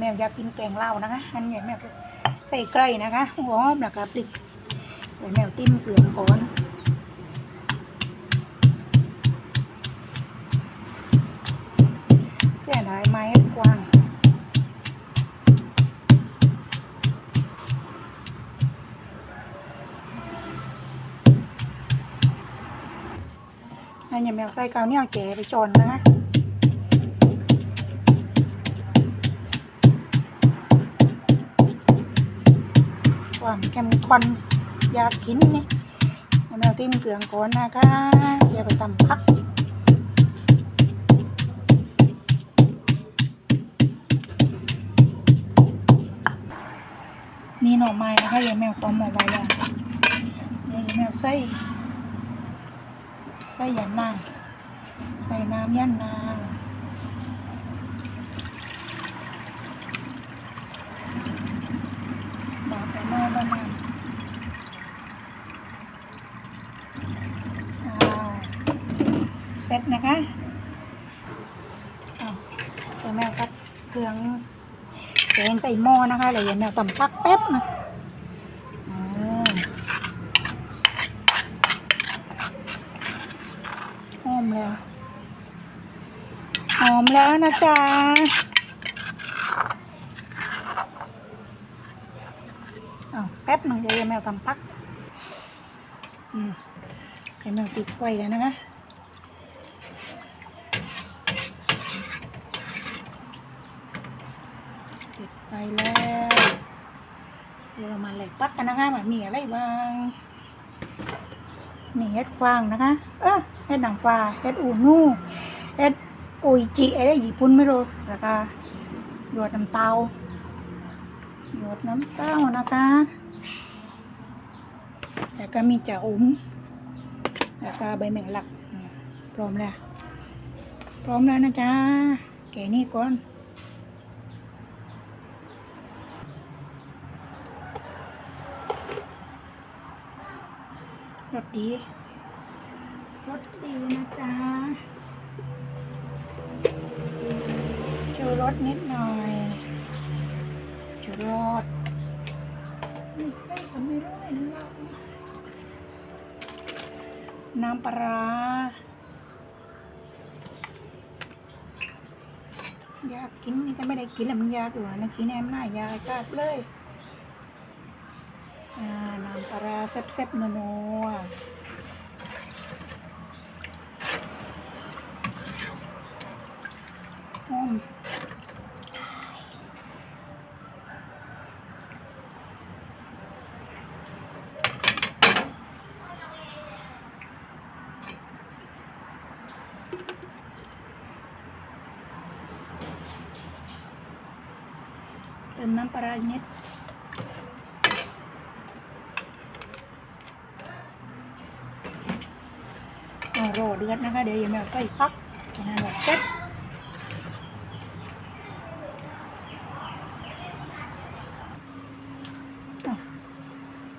แม่อยากกินแกงเหล้านะคะ อันนี้แม่ใส่ไก่นะคะหัวหอมแล้วก็พริกเดี๋ยวแม่ติ้มเกลือก่อนแจ่หลายไม้กว้างอันนี้แมวใส่กาวเนี่ยแก่ไปจอนนะคะ ความเข้มข้นอยากกินนี่แมวติ้มเกลืองก่อนนะคะอย่าไปตำพักนี่หน่อไม้นะคะย่าแมวต้มเอไว้อะนี่แมวใส่ใส่ยันนางใส่น้ำยันนาง บาดไปนอนแล้วนเสร็จนะคะอ้าวเดี๋ยวแม่ก็เครื่องแกงใส่หม้อนะคะเดี๋ยวแม่ตำพักแป๊บนะอ่าหอมแล้วหอมแล้วนะจ๊ะ อ้าวแป๊บหนึ่งเดี๋ยวยายแมวทำพักอืมยายแมวติดไฟแล้วนะคะติดไฟแล้วเดี๋ยวเรามาไหลกปักกันนะคะว่ามีอะไรบ้างมีเห็ดฟางนะคะ เออเห็ดหนังฟ้าเห็ดอูนูเห็ดอุยจิอะไรญี่ปุ่นไม่รู้แล้วก็หยดน้ำเตา หยดน้ำเต้านะคะ แล้วก็มีจ่าอุ้มแล้วก็ใบแมงลัก พร้อมแล้ว พร้อมแล้วนะจ๊ะ แกนี่ก่อนรสดีรสดีนะจ๊ะชูรสนิดหน่อย รสมีไส้ก็ไมรู้เลยนะน้ำปลายากกินนี่ถ้าไม่ได้กินแล้วมันยากอยู่นะกินแอมหน้ายากจัดเลยน้ำปลาร้าแซ่บๆนัวๆหอม เติมน้ำปลาร้าอีกนิดรอเดือดนะคะ เดี๋ยวย่าแมวใส่พักนั้นแหละเสร็จ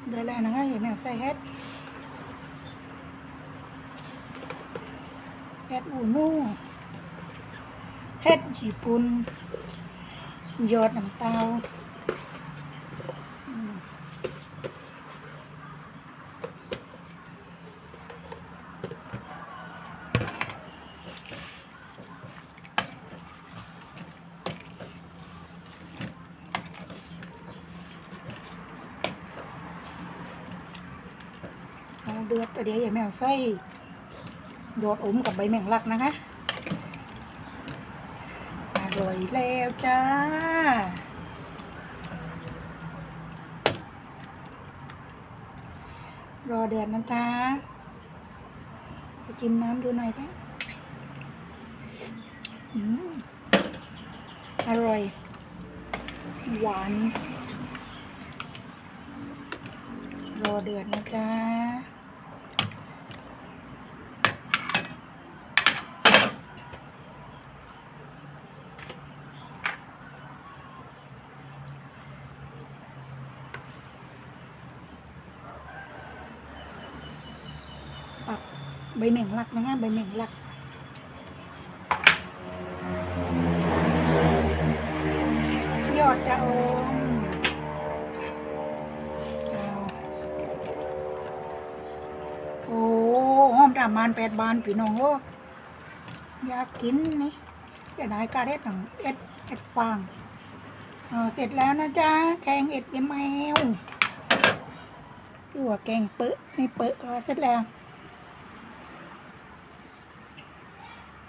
เดือดแล้วนะคะย่าแมวใส่เฮ็ดเฮ็ดอูนูเฮ็ดญี่ปุ่น ยอดน้ำเตาเอาเดือดก็เดียวอย่าแมวใส่โดดอมกับใบแมงลักนะคะ อร่อยแล้วจ้า รอเดือดนะจ๊ะไปกินน้ำดูหน่อยนะอืมอร่อย หวาน รอเดือดนะจ๊ะ ปัก ใบเหม่งลักนะคะใบเหม่งลักยอดจะอมเอโอ้หอมประมาณแปดบานพี่น้องโอ้อยากกินนี่จะได้การเอ็ดหนังเอ็ดเอ็ดฟางเสร็จแล้วนะจ๊ะแกงเอ็ดยมแมวคือว่าแกงเปอะไม่เปอะเออเสร็จแล้ว